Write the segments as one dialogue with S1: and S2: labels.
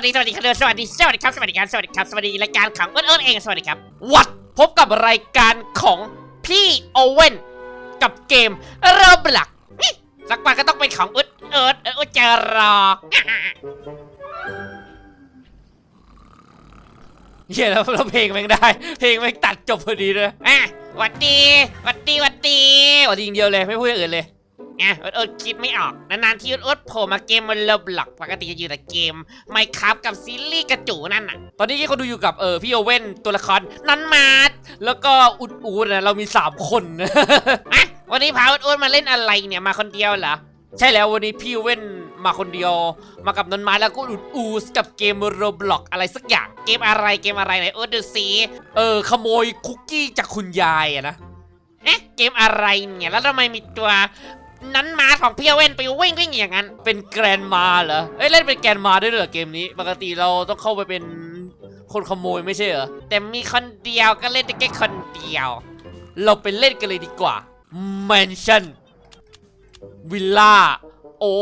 S1: วัสดีสวัสดีครับสวัสดีสวัสดีครับสวัสดีครับสวัสดีครับสวัสดีรายการของเอิร์ธเอิร์ธเองสวัสดีครับวัดพบกับรายการของพี่โอเว่นกับเกมเริ่มหลักนี่สักวันก็ต้องเป็นของเอิร์ธเอิร์ธเอิร์ธจะรอเฮียแล้วแล้วเพลงแม่งได้ เพลงแม่งตัดจบพอดีเลยอะหวัดดีหวัดดีหวัดดีหวัดดีอย่างเดียวเลยไม่พูดอย่างอื่นเลย อะเอิร์ธเอิร์ธคิดไม่ออกนานๆที่เอิร์ธเอิร์ธโผล่มาเกมมันเลิบหลักปกติจะอยู่แต่เกมไมครับกับซีรีส์กระจูนั่นน่ะ ตอนนี้เขาดูอยู่กับเออพี่โอเว่นตัวละครนันมาร์ทแล้วก็อุดอูดนะเรามี 3 คนอะวันนี้พาเอิร์ธเอิร์ธมาเล่นอะไรเนี่ยมาคนเดียวเหรอใช่แล้ววันนี้พี่โอเว่นมาคนเดียว มากับนันมาแล้วก็อุดอูสกับเกมโรบล็อกอะไรสักอย่างเกมอะไรเกมอะไรไหนเอิร์ธดูซิเออขโมยคุกกี้จากคุณยายอะนะเอ๊ะเกมอะไรเนี่ยแล้วทำไมมีตัว นั้นมาของพี่เว่นไปวิ่งวิ่งอย่างนั้น เป็นแกรนมาเหรอเอ้ยเล่นเป็นแกรนมาด้วยเหรอเกมนี้ ปกติเราต้องเข้าไปเป็นคนขโมยไม่ใช่เหรอ แต่มีคนเดียวก็เล่นได้แค่คนเดียว เราไปเล่นกันเลยดีกว่าแมนชั่นวิลล่าโอ้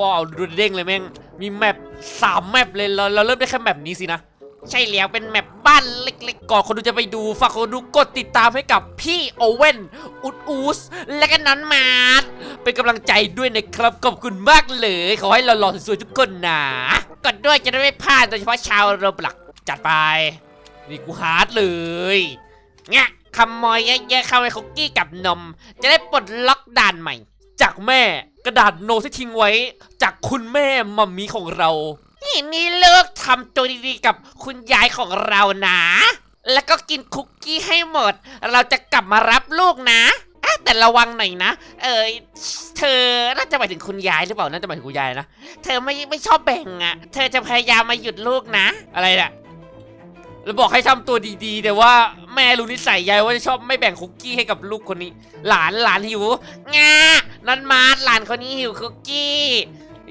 S1: เอดูเด้งเลยแม่ง มีแมปสามแมปเลยเราเราเริ่มได้แค่แมปนี้สินะ ใช่แล้วเป็นแมปานเล็กๆ ก่อนคนดูจะไปดูฝากคนดูกดติดตามให้กับพี่โอเว่นอุดอูสและก็นันมาร์ทเป็นกำลังใจด้วยนะครับขอบคุณมากเลย ขอให้เราหล่อๆสวยๆทุกคนนะกดด้วยจะได้ไม่พลาดโดยเฉพาะชาวโรบลักจัดไป นี่กูฮาร์ดเลยเนี่ยขโมยเยอะๆเข้าไปคุกกี้กับนม จะได้ปลดล็อกด่านใหม่ จากแม่กระดาษโน้ตที่ทิ้งไว้ จากคุณแม่มัมมี่ของเรา นี่นี่เลิกทำตัวดีๆกับคุณยายของเรานะ แล้วก็กินคุกกี้ให้หมด เราจะกลับมารับลูกนะอะแต่ระวังหน่อยนะ เออเธอน่าจะหมายถึงคุณยายหรือเปล่า น่าจะหมายถึงคุณยายนะ เธอไม่ไม่ชอบแบ่งอะ เธอจะพยายามมาหยุดลูกนะ อะไรน่ะแล้วบอกให้ทำตัวดีๆ แต่ว่าแม่รู้นิสัยยายว่าจะชอบไม่แบ่งคุกกี้ให้กับลูกคนนี้ หลานหลานหิวงานันมาหลานคนนี้หิวคุกกี้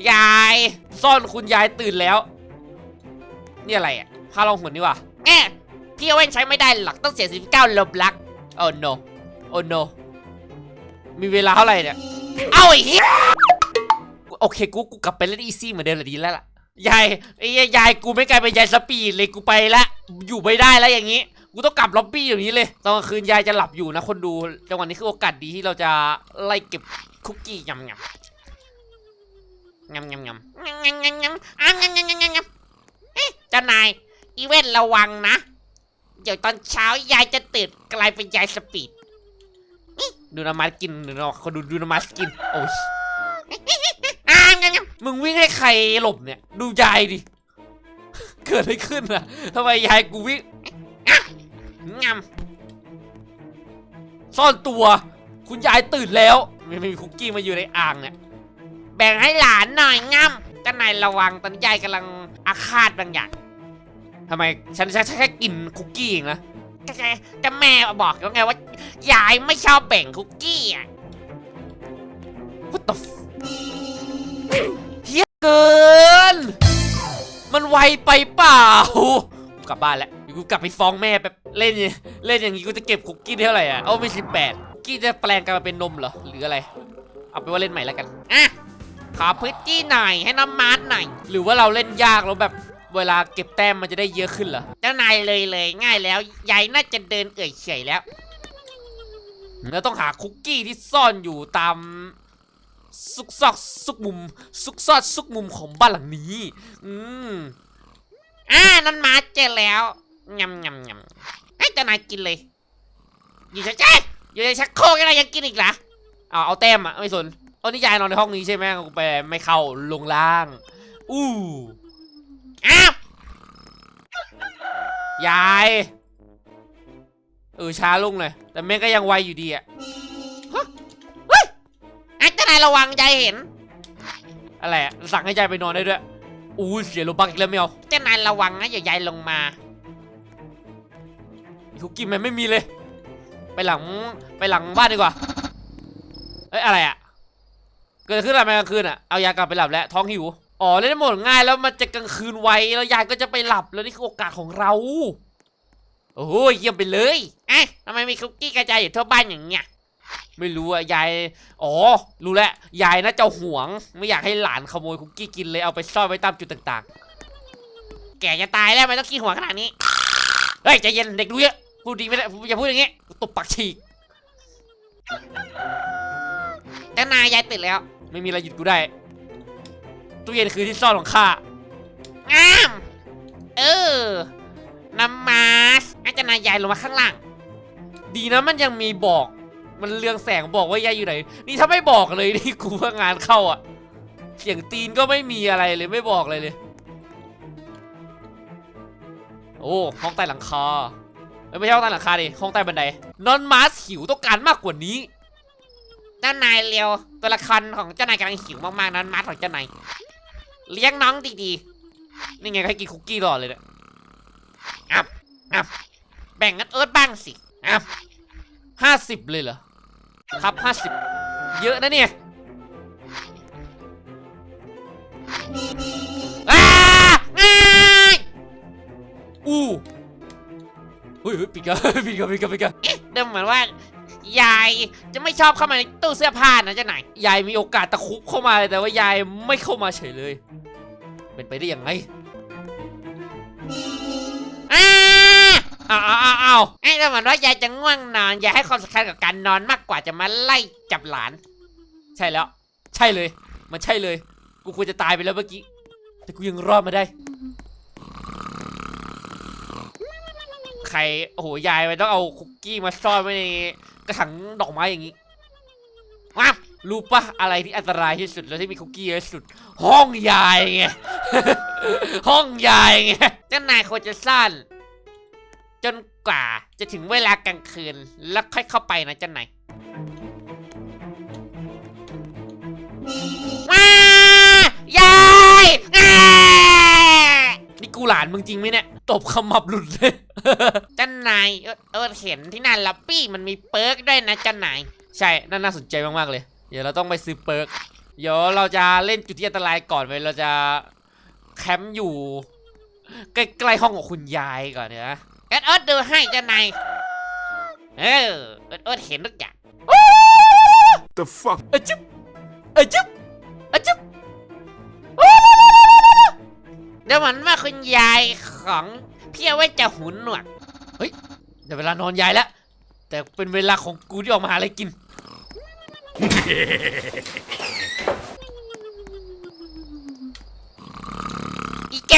S1: ยาย ซ่อนคุณยายตื่นแล้ว นี่อะไรอะพาลองหุ่นนี่ว่ะแง่พี่เอาเว่นใช้ไม่ได้หรอกต้องเสียสิบเก้าลบลัก โอ้ no โอ้ no มีเวลาเท่าไหร่เนี่ย เอาไอ้เหี้ยโอเคกูกูกลับไปเล่นอีซี่เหมือนเดิมเลยดีแล้วล่ะ ยายไอ้ยายกูไม่กลายเป็นยายสปีดเลยกูไปละ อยู่ไม่ได้แล้วอย่างนี้ กูต้องกลับล็อบบี้อย่างนี้เลย ตอนกลางคืนยายจะหลับอยู่นะคนดู จังหวะนี้คือโอกาสดีที่เราจะไล่เก็บคุกกี้ยำยำ งำงำงำงำงำงำงำอ้ามงำงำงำงำงำเอ๊ะเจ้านาย อีเวนต์ระวังนะ เดี๋ยวตอนเช้ายายจะตื่นกลายเป็นยายสปีดนี่ดูนามาสกินดูนะเขาดูดูนามาสกิน โอ้ยอ้ามงำงำมึงวิ่งให้ใครหลบเนี่ย ดูยายดิ เกิดอะไรขึ้นอะทำไมยายกูวิ่งงำซ่อนตัว คุณยายตื่นแล้ว ไม่มีคุกกี้มาอยู่ในอ่างเนี่ย แบ่งให้หลานหน่อยง่ำก็นายระวังตอนนยายกำลังอาฆาตบางอย่างทำไมฉันฉันฉันแค่กินคุกกี้เองนะก็แค่ก็แม่บอกแล้วไงว่ายายไม่ชอบแบ่งคุกกี้อะ What the f เฮียเกิน มันไวไปเปล่ากูกลับบ้านแล้วเดี๋ยวกูกลับไปฟ้องแม่แบบเล่นอย่างเล่นอย่างนี้กูจะเก็บคุกกี้ได้เท่าไหร่อะเอาไม่สิบแปดกี้จะแปลงกลายมาเป็นนมเหรอหรืออะไร เอาไปนว่าเล่นใหม่แล้วกันอะ ขอพื้นที่หน่อยให้น้ำมาร์ทหน่อย หรือว่าเราเล่นยากแล้วแบบเวลาเก็บแต้มมันจะได้เยอะขึ้นเหรอ เจ้านายเลยเลยง่ายแล้วยายน่าจะเดินเอื่อยเฉยแล้วเราต้องหาคุกกี้ที่ซ่อนอยู่ตามซุกซอกซุกมุมซุกซอดซุกมุมของบ้านหลังนี้ อืมอ่านั่นมาเจอแล้วงำงำงำให้เจ้านายกินเลย อยู่เฉยๆอยู่ในชักโครกยังไงยังกินอีกเหรอเอาเอาแต้มอะไม่สนเอนี่ยายนอนในห้องนี้ใช่ไหมกูไปไม่เข้าลงล่าง อู้อ้าวยายเออช้าลงเลยแต่แม่ก็ยังไวอยู่ดีอะฮะเฮ้ยไอ้เจ้านายระวังยายเห็นอะไรอะสั่งให้ยายไปนอนได้ด้วยอู้เสียโลบักอีกแล้วไม่เอาเจ้านายระวังนะอย่ายายลงมาคุกกี้มันไม่มีเลย ไปหลังไปหลังบ้านดีกว่าเอ้ยอะไรอะ เกิดขึ้นอะไรมากลางคืนอะเอายากลับไปหลับแล้วท้องหิวอ๋อเล่นได้หมดง่ายแล้วมันจะกลางคืนไวแล้วยายก็จะไปหลับแล้วนี่คือโอกาสของเรา โอ้ยเยี่ยมไปเลยเอ๊ะทำไมมีคุกกี้กระจายอยู่ทั่วบ้านอย่างเงี้ยไม่รู้อะยายอ๋อรู้แล้วยายน่าจะหวง ไม่อยากให้หลานขโมยคุกกี้กินเลยเอาไปซ่อนไว้ตามจุดต่างแก่จะตายแล้วไม่ต้องขี้หัวขนาดนี้เฮ้ยใจเย็นเด็กดูเยอะพูดดีไม่ได้อย่าพูดอย่างงี้ตบปากฉีกเจ้านายยายตื่นแล้ว ไม่มีอะไรหยุดกูได้ ตู้เย็นคือที่ซ่อนของข้างามเออน้ำมาสอาจารย์นายยายลงมาข้างล่าง ดีนะมันยังมีบอก มันเรืองแสงบอกว่ายายอยู่ไหน นี่ถ้าไม่บอกเลยนี่กูว่างานเข้าอะ เสียงตีนก็ไม่มีอะไรเลยไม่บอกเลยเลย โอ้ห้องใต้หลังคาไม่ใช่ห้องใต้หลังคาดิห้องใต้บันได นอนมาสหิวต้องการมากกว่านี้ เจ้านายเร็วตัวละครของเจ้านายกำลังหิวมากๆนอนมาสของเจ้านายเลี้ยงน้องดีๆนี่ไงให้กินคุกกี้รอเลยเนี่ยอับอับแบ่งกันเอิร์ธบ้างสิอับห้าสิบเลยเหรอครับห้าสิบเยอะนะเนี่ยอู้เฮ้ยปิกันปิกันปิกันปิกันเอ๊ะดูเหมือนว่า ยายจะไม่ชอบเข้ามาในตู้เสื้อผ้านะเจ้าไหนายยายมีโอกาสตะคุบเข้ามาเลยแต่ว่ายายไม่เข้ามาเฉยเลย เป็นไปได้ยังไงอ้าอ้าวอ้าวอ้าวอ้าไอ้ดูเหมอนว่ายายจะง่วงนอน ยายให้ความสำคัญกับการนอนมากกว่าจะมาไล่จับหลาน ใช่แล้ว ใช่เลย มันใช่เลย กูควรจะตายไปแล้วเมื่อกี้ แต่กูยังรอดมาได้ ใครโอ้โหยายมันต้องเอาคุกกี้มาซ่อนไว้ในกระถางดอกไม้อย่างนี้ว้ารู้ปะอะไรที่อันตรายที่สุดแล้วที่มีคุกกี้เยอะที่สุด ห้องยายไงห้องยายไงเจ้านายควรจะซ่อนจนกว่าจะถึงเวลากลางคืน แล้วค่อยเข้าไปนะเจ้านายว้ายาย กูหลานมึงจริงไหมเนี่ย ตบขมับหลุดเลยเจ้านายเออเออเห็นที่หนั่นลับปี้มันมีเปิร์กด้วยนะเจ้านาย ใช่นั่นน่าสนใจมากๆเลย เดี๋ยวเราต้องไปซื้อเปิร์ก เดี๋ยวเราจะเล่นจุดที่อันตรายก่อนไปเราจะแคมป์อยู่ใกล้ๆห้องของคุณยายก่อนเนี่ยนะเอ็ดเอิร์ดดูให้เจ้านาย เออเอ็ดเอิร์ดเห็นทุกอย่าง
S2: The fuck?
S1: อะจิ๊บอะจิ๊บ เดี๋ยวเหมือนว่าคุณยายของพี่เอาไว้จะหูหนวกเฮ้ยเดี๋ยวเวลานอนยายแล้ว แต่เป็นเวลาของกูที่ออกมาหาอะไรกิน อีแก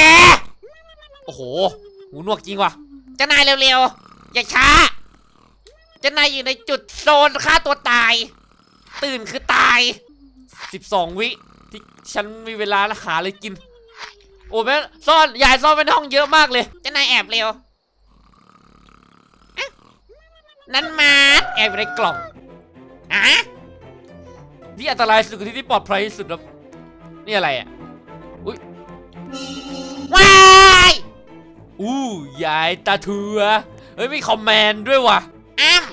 S1: โอ้โห หูหนวกจริงว่ะเจ้านายเร็วๆ อย่าช้าเจ้านายอยู่ในจุดโซนฆ่าตัวตาย ตื่นคือตาย 12 วิที่ฉันมีเวลาหาอะไรกิน โอ้แม่ซ่อนยายซ่อนไว้ในห้องเยอะมากเลยเจ้านายแอบเร็วอ๊ะนั่นมาดแอบอยู่ในกล่องอะที่อันตรายสุดคือที่ที่ปลอดภัยที่สุดครับนี่อะไรอะอุ้ยว้ายอู้ยายตาเถือเฮ้ยมีคอมแมนด์ด้วยว่ะอ้ำ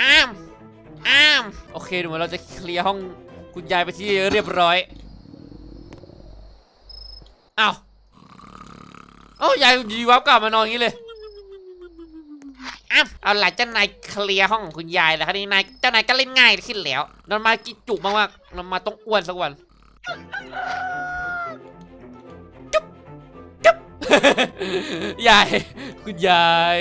S1: อ้ามอ้ามโอเคดูเหมือนเราจะเคลียร์ห้อง คุณยายไปที่เรียบร้อยอ้าวโอ้ายายยีวับกลับมานอนอย่างนี้เลยอ้าวเอาล่ะเจ้านายเคลียร์ห้องของคุณยายแล้วคราวนี้นายเจ้านายก็เล่นง่ายขึ้นแล้วนอนมากินจุกมากๆนอนมาต้องอ้วนสักวันจุ๊บจุ๊บ ยายคุณยาย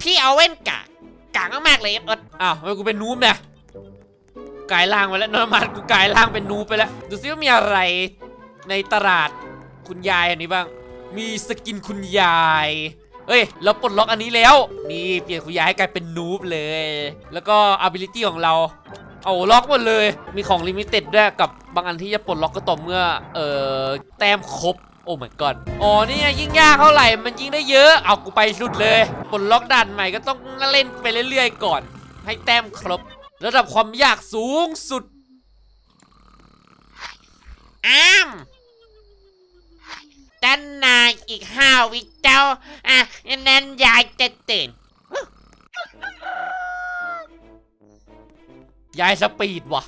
S1: พี่เอาเว่นกะ กางมากๆเลยเอิดอ้าวทำไมกูเป็นนูบเนี่ยกลายร่างไปแล้วนอนมากูกลายร่างเป็นนูบไปแล้วดูซิว่ามีอะไรในตลาดคุณยายอันนี้บ้าง มีสกินคุณยายเฮ้ย เราปลดล็อกอันนี้แล้ว นี่เปลี่ยนคุณยายให้กลายเป็นนูบเลย แล้วก็ ability ของเรา เอาล็อกหมดเลย มีของลิมิเต็ดด้วยกับบางอันที่จะปลดล็อกก็ต่อเมื่อ เอ่อ แต้มครบ โอ้ my god อ๋อนี่ไงยิ่งยากเท่าไหร่มันยิ่งได้เยอะ เอากูไปสุดเลยปลดล็อกด่านใหม่ก็ต้องเล่นไปเรื่อยๆก่อน ให้แต้มครบ ระดับความยากสูงสุดอ้ามด้านนายอีกห้าวิเจ้า อะนั้นยายจะตื่น ยายสปีดว่ะ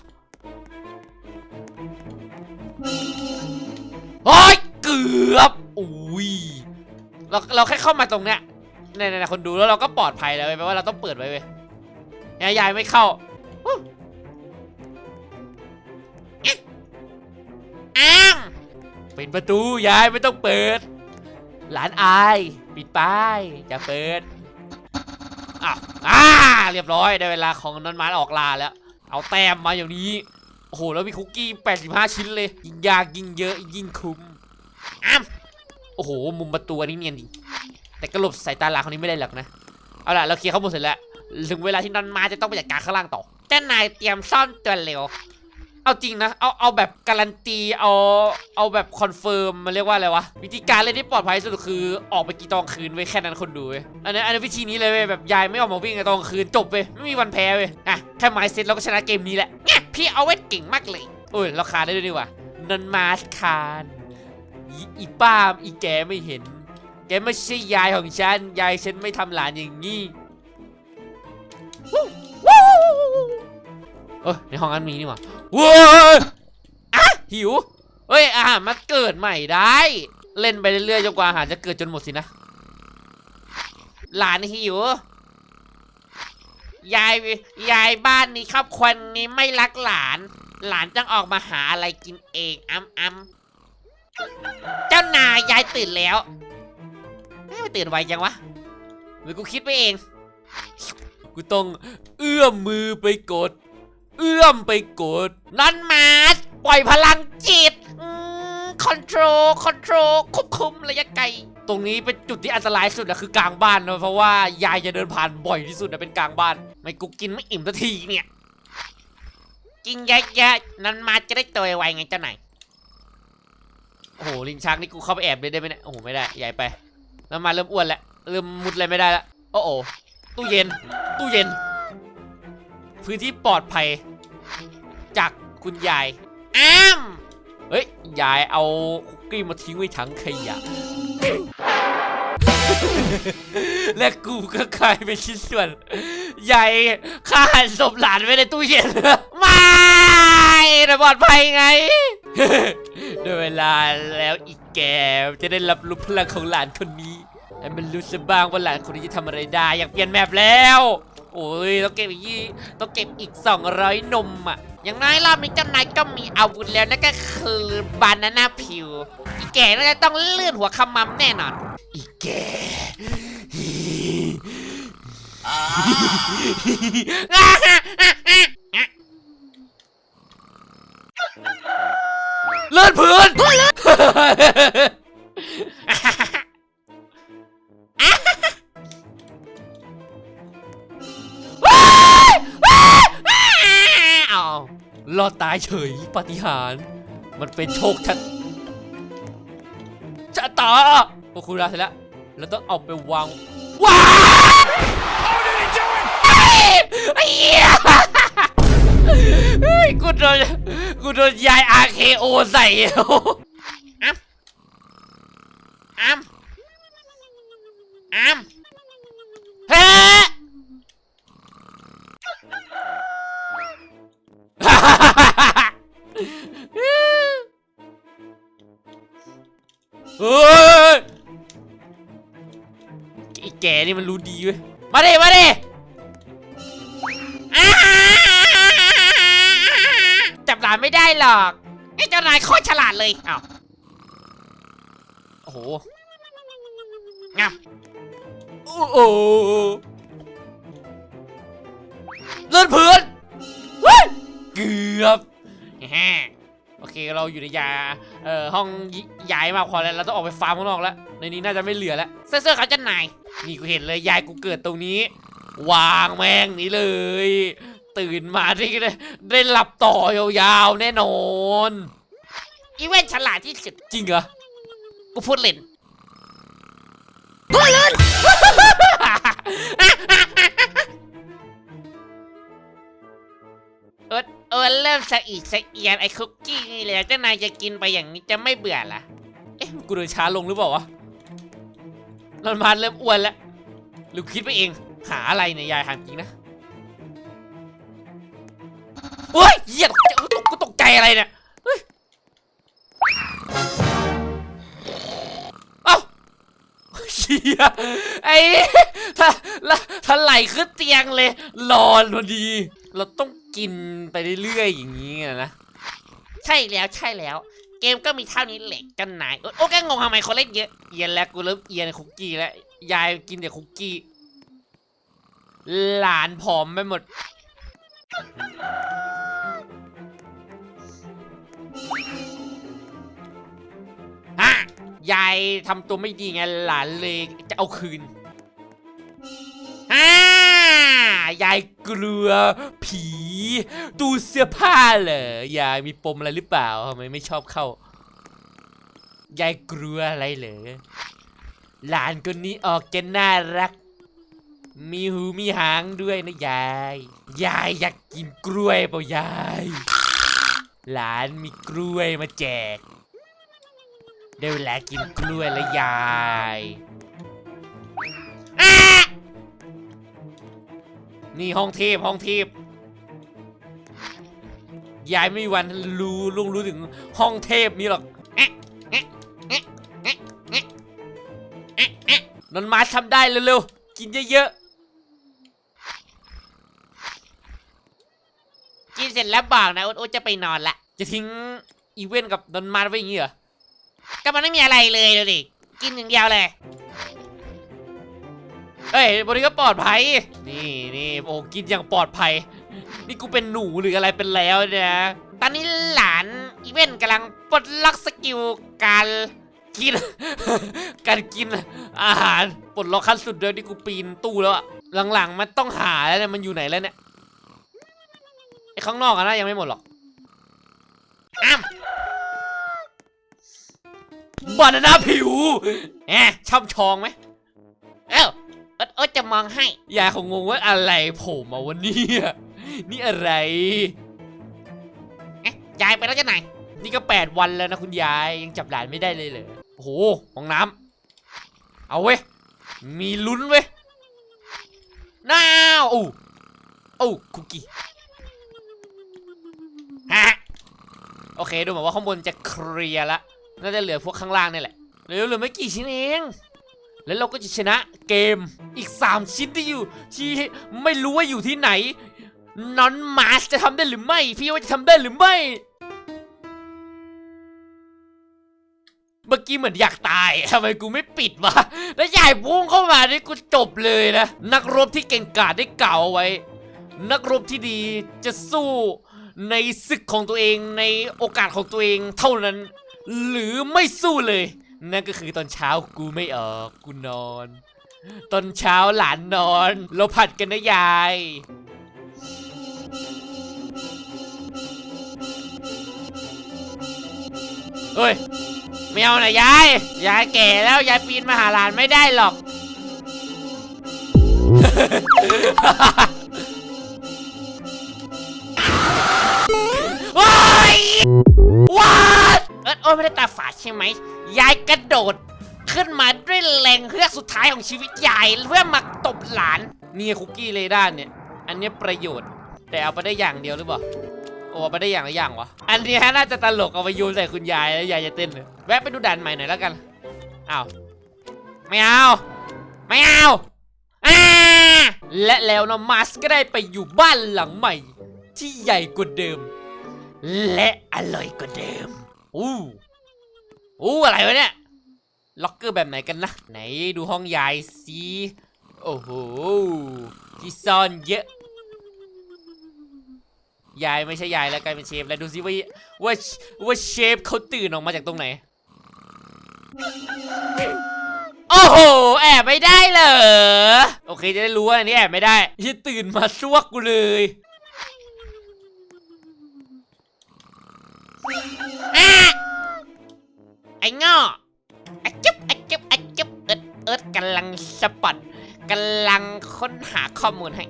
S1: เฮ้ย อบอุ้ยเราเราแค่เข้ามาตรงเนี้ยเนี่ยๆๆคนดูแล้วเราก็ปลอดภัยแล้วเว้ยแปลว่าเราต้องเปิดไว้เว้ยยายไม่เข้าอู้เอ๊ะอ้ามปิดประตูยายไม่ต้องเปิด หลานอาย ปิดป้ายอย่าเปิดอ้าวอ่าเรียบร้อยได้เวลาของนอนมานออกลาแล้ว เอาแต้มมาอย่างนี้ โอ้โห แล้วมีคุกกี้ 85 ชิ้นเลย ยิ่งยากยิ่งเยอะยิ่งคุ้ม อ้ามโอ้โห มุมประตูอันนี้เนียนดีแต่กระหลบสายตาหลาคนนี้ไม่ได้หรอกนะ เอาล่ะ เราเคลียร์ข้อมูลเสร็จแล้ว ถึงเวลาที่นอนมาจะต้องไปจัดการข้างล่างต่อเจ้านายเตรียมซ่อนตัวเร็ว เอาจริงนะ เอา เอาแบบการันตี เอา เอาแบบคอนเฟิร์ม มันเรียกว่าอะไรวะ วิธีการเล่นที่ปลอดภัยสุดคือออกไปกีตอนคืนไว้แค่นั้นคนดูเว้ย อันนี้อันนี้วิธีนี้เลยเว้ย แบบยายไม่ออกมาวิ่งในตอนคืนจบเว้ย ไม่มีวันแพ้เว้ย อะ แค่ไม้เซตเราก็ชนะเกมนี้แหละเนี่ยพี่เอาไว้เก่งมากเลยโอ้ย เราคาได้ด้วยดีว่านันมาสคาน อีป้าอีแกไม่เห็น แกไม่ใช่ยายของฉัน ยายฉันไม่ทำหลานอย่างนี้เออในห้องนั้นมีนี่หว่าว้ยอะหิว เฮ้ยอาหารมันเกิดใหม่ได้ เล่นไปเรื่อยๆจนกว่าอาหารจะเกิดจนหมดสินะ หลานหิว ยายยายบ้านนี้ครอบครัวนี้ไม่รักหลาน หลานต้งออกมาหาอะไรกินเองอ้ำอ้ำ เจ้านายยายตื่นแล้วไม่ตื่นไวจังวะหรือกูคิดไปเอง กูต้องเอื้อมมือไปกด เอื้อมไปกดนั่นมาสปล่อยพลังจิตคอนโทรลคอนโทรลควบคุมระยะไกล ตรงนี้เป็นจุดที่อันตรายสุดนะคือกลางบ้านนะเพราะว่ายายจะเดินผ่านบ่อยที่สุดนะเป็นกลางบ้าน ไม่กูกินไม่อิ่มสักทีเนี่ย กินเยอะๆนั่นมาสจะได้โตไวไงเจ้านาย โอ้โหลิงชักนี่กูเข้าไปแอบเลยได้ไหมเนี่ยโอ้โหไม่ได้ใหญ่ไปแล้วมาเริ่มอ้วนแล้วเริ่มมุดอะไรไม่ได้แล้วโอ้โหตู้เย็น ตู้เย็น พื้นที่ปลอดภัย จากคุณยายอ้ามเฮ้ยยายเอาคุกกี้มาทิ้งไว้ถังขยะและกูก็กลายเป็นชิ้นส่วน ใหญ่ฆ่าหันศพหลานไว้ในตู้เย็นไม่แต่ปลอดภัยไง ได้เวลาแล้วอีกแกจะได้รับรู้พลังของหลานคนนี้ให้มันรู้สึกบ้างว่าหลานคนนี้จะทำอะไรได้ อยากเปลี่ยนแมปแล้ว โอ้ยต้องเก็บอีกยี่ต้องเก็บอีก 200 นมอะ อย่างน้อยรอบนี้เจ้านายก็มีอาวุธแล้วนั่นก็คือบานาน่าพิว อีแก่น่าจะต้องเลื่อนหัวขมำแน่นอน อีแก่ เลื่อนพื้นว้ายว้ายว้ายเอารอดตายเฉยปาฏิหารย์มันเป็นโชคชัดชะตาโอ้คุณราเสร็จแล้วแล้วต้องเอาไปวางว้ายไอ้เหี้ยเฮ้ ยกูโดนกูโดนยาย RKO ใส่อ้ำอ้ำอ้ำเฮ้เฮ้ยไอ้แกนี่มันรู้ดีเว้ย มาดิมาดิานไม่ได้หรอกไอ้เจ้านายโคตรฉลาดเลยอ้าวโอ้โหงับโอ้โหเลื่อนพื้นเกือบแฮโอเคเราอยู่ในยาเอ่อห้องย้ายมาพอแล้วเราต้องออกไปฟาร์มข้างนอกแล้วในนี้น่าจะไม่เหลือแล้วเสื้อเสื้อเขาจะนายนี่กูเห็นเลยยายกูเกิดตรงนี้ วางแม่งนี้เลย ตื่นมาที่ได้ได้หลับต่อยาวๆแน่นอน อีเวนฉลาดที่สุดจริงเหรอ กูพูดเล่นพูดเล่น เอิร์ดเอิร์ดเริ่มสะอีดสะเอียนไอ้คุกกี้นี่แหละเจ้านายจะกินไปอย่างนี้จะไม่เบื่อละเอ๊ะกูเดินช้าลงหรือเปล่าวะนอนมาเริ่มอ้วนแล้วหรือคิดไปเอง หาอะไรเนี่ยยายถามจริงนะ โอ้ยเหี้ยตกใจกูตกใจอะไรเนี่ยเฮ้ยเอ้าชียไอ้ถ้าถ้าถ้าไหลขึ้นเตียงเลยนอนพอดี เราต้องกินไปเรื่อยๆอย่างนี้นะใช่แล้วใช่แล้ว เกมก็มีเท่านี้แหละกันไหนโอ๊ยโอ้แกงงทำไมคนเล่นเยอะเอียนแล้วกูเริ่มเอียนคุกกี้แล้วยายกินแต่คุกกี้หลานผอมไปหมด ยายทำตัวไม่ดีไงหลานเลยจะเอาคืนฮ่ายายกลัวผี ดูเสื้อผ้าเหรอยายมีปมอะไรหรือเปล่าทำไมไม่ชอบเข้ายายกลัวอะไรเหรอหลานคนนี้ออกจะน่ารัก มีหูมีหางด้วยนะยาย ยายอยากกินกล้วยเปล่ายาย หลานมีกล้วยมาแจก ได้เวลากินกล้วยแล้วยายนี่ห้องเทพห้องเทพยายไม่มีวันรู้ลุงรู้ถึงห้องเทพนี้หรอกแอนนมาทำได้เร็วๆ กินเยอะๆ กินเสร็จแล้วบอกนะโอ๊ตจะไปนอนละ จะทิ้งอีเวนต์กับนนมาไว้อย่างงี้เหรอ ก็มันไม่มีอะไรเลยดูดิ กินอย่างเดียวเลย เฮ้ยบริก็ปลอดภัย นี่นี่โอ้กินอย่างปลอดภัย นี่กูเป็นหนูหรืออะไรเป็นแล้วเนี่ย ตอนนี้หลานอีเวนต์กำลังปลดล็อกสกิลการกิน การกินอาหารปลดล็อกขั้นสุดเลยที่กูปีนตู้แล้วอะหลังๆ มันต้องหาแล้วเนี่ยมันอยู่ไหนแล้วเนี่ยไอ้ข้างนอกอะนะยังไม่หมดหรอกอ้ำ บานาน่าผิวแหมช่ำชองไหมเอ้าเอิร์ธเอิร์ธจะมองให้ยายคงงงว่าอะไรโผล่มาวันนี้อะนี่อะไรเอ๊ะยายไปแล้วจะไหน นี่ก็แปดวันแล้วนะคุณยายยังจับหลานไม่ได้เลยเหรอโอ้โหห้องน้ำเอาเว้ยมีลุ้นเว้ยน้าวโอ้โอ้คุกกี้ฮะโอเคดูเหมือนว่าข้างบนจะเคลียร์ละ น่าจะเหลือพวกข้างล่างนี่แหละเหลือเหลือไม่กี่ชิ้นเอง แล้วเราก็จะชนะเกมอีก 3 ชิ้นที่อยู่ที่ไม่รู้ว่าอยู่ที่ไหนนอนมาสจะทำได้หรือไม่ พี่ว่าจะทำได้หรือไม่เมื่อกี้เหมือนอยากตายทำไมกูไม่ปิดวะ แล้วใหญ่พุ่งเข้ามานี่กูจบเลยนะ นักรบที่เก่งกาจได้กล่าวเอาไว้ นักรบที่ดีจะสู้ในศึกของตัวเองในโอกาสของตัวเองเท่านั้น หรือไม่สู้เลย นั่นก็คือตอนเช้ากูไม่ออกกูนอน ตอนเช้าหลานนอน เราผัดกันนะยาย เฮ้ยไม่เอานะยาย ยายแก่แล้วยายปีนมาหาหลานไม่ได้หรอก ว้ายว้าดเอิร์ธ โอ้ยไม่ได้ตาฝาดใช่ไหมยายกระโดด ขึ้นมาด้วยแรงเฮือกสุดท้ายของชีวิตยายเพื่อมาตบหลานนี่คุกกี้เรด้าร์เนี่ย อันเนี้ยประโยชน์ แต่เอาไปได้อย่างเดียวหรือเปล่าโอ้เอาไปได้อย่างละอย่างวะอันนี้น่าจะตลกเอาไปโยนใส่คุณยายแล้วยายจะเต้นเลยแวะไปดูด่านใหม่หน่อยแล้วกันอ้าวไม่เอาไม่เอาอ่าและแล้วนะมาสก็ได้ไปอยู่บ้านหลังใหม่ ที่ใหญ่กว่าเดิม และอร่อยกว่าเดิม อู้อู้อะไรวะเนี่ย ล็อกเกอร์แบบไหนกันนะ ไหนดูห้องยายสิโอ้โหที่ซ่อนเยอะ ยายไม่ใช่ยายแล้วกลายเป็นเชฟแล้วดูสิว่าว่าว่าเชฟเขาตื่นออกมาจากตรงไหน โอ้โห แอบไม่ได้เหรอ โอเคจะได้รู้ว่าอันนี้แอบไม่ได้ที่ตื่นมาซวกกูเลย ไอ้ง้ออะจุ๊บอะจุ๊บอะจุ๊บเอิร์ดเอิร์ดกำลังสปอตกำลังค้นหาข้อมูลให้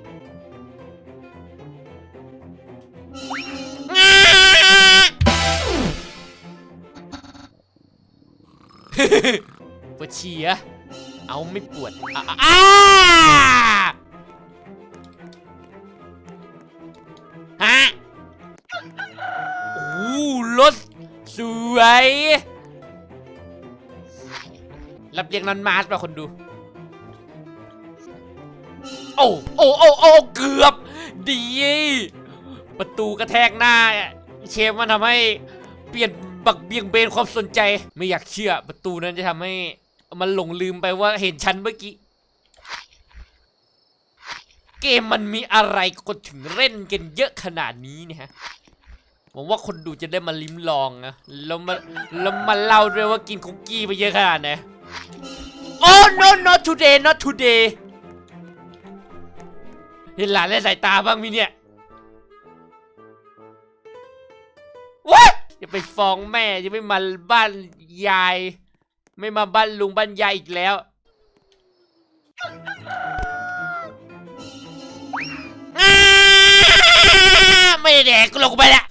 S1: ปวดฉี่อะเอาไม่ปวดอะอะอ่า อ้รถสวยรับเลี้ยงนอนมาสป่ะคนดู โอ้โอ้โอ้โอ้เกือบ ดี ประตูกระแทกหน้า เชฟมันทำให้เปลี่ยนบักเบี่ยงเบนความสนใจ ไม่อยากเชื่อประตูนั้นจะทำให้ มันหลงลืมไปว่าเห็นฉันเมื่อกี้ เกมมันมีอะไรคนถึงเล่นกันเยอะขนาดนี้เนี่ยฮะผมว่าคนดูจะได้มาลิ้มลองนะแล้วมาแล้วมาเล่าด้วยว่ากินคุกกี้ไปเยอะขนาดไหน โอ้ no not today not today เห็นหลานเล่นสายตาบ้างมิเนี่ยว้าอย่าไปฟ้องแม่อย่าไปมาบ้านยาย ไม่มาบ้านลุงบ้านยายอีกแล้ว ไม่ได้แดกกูลงไปละ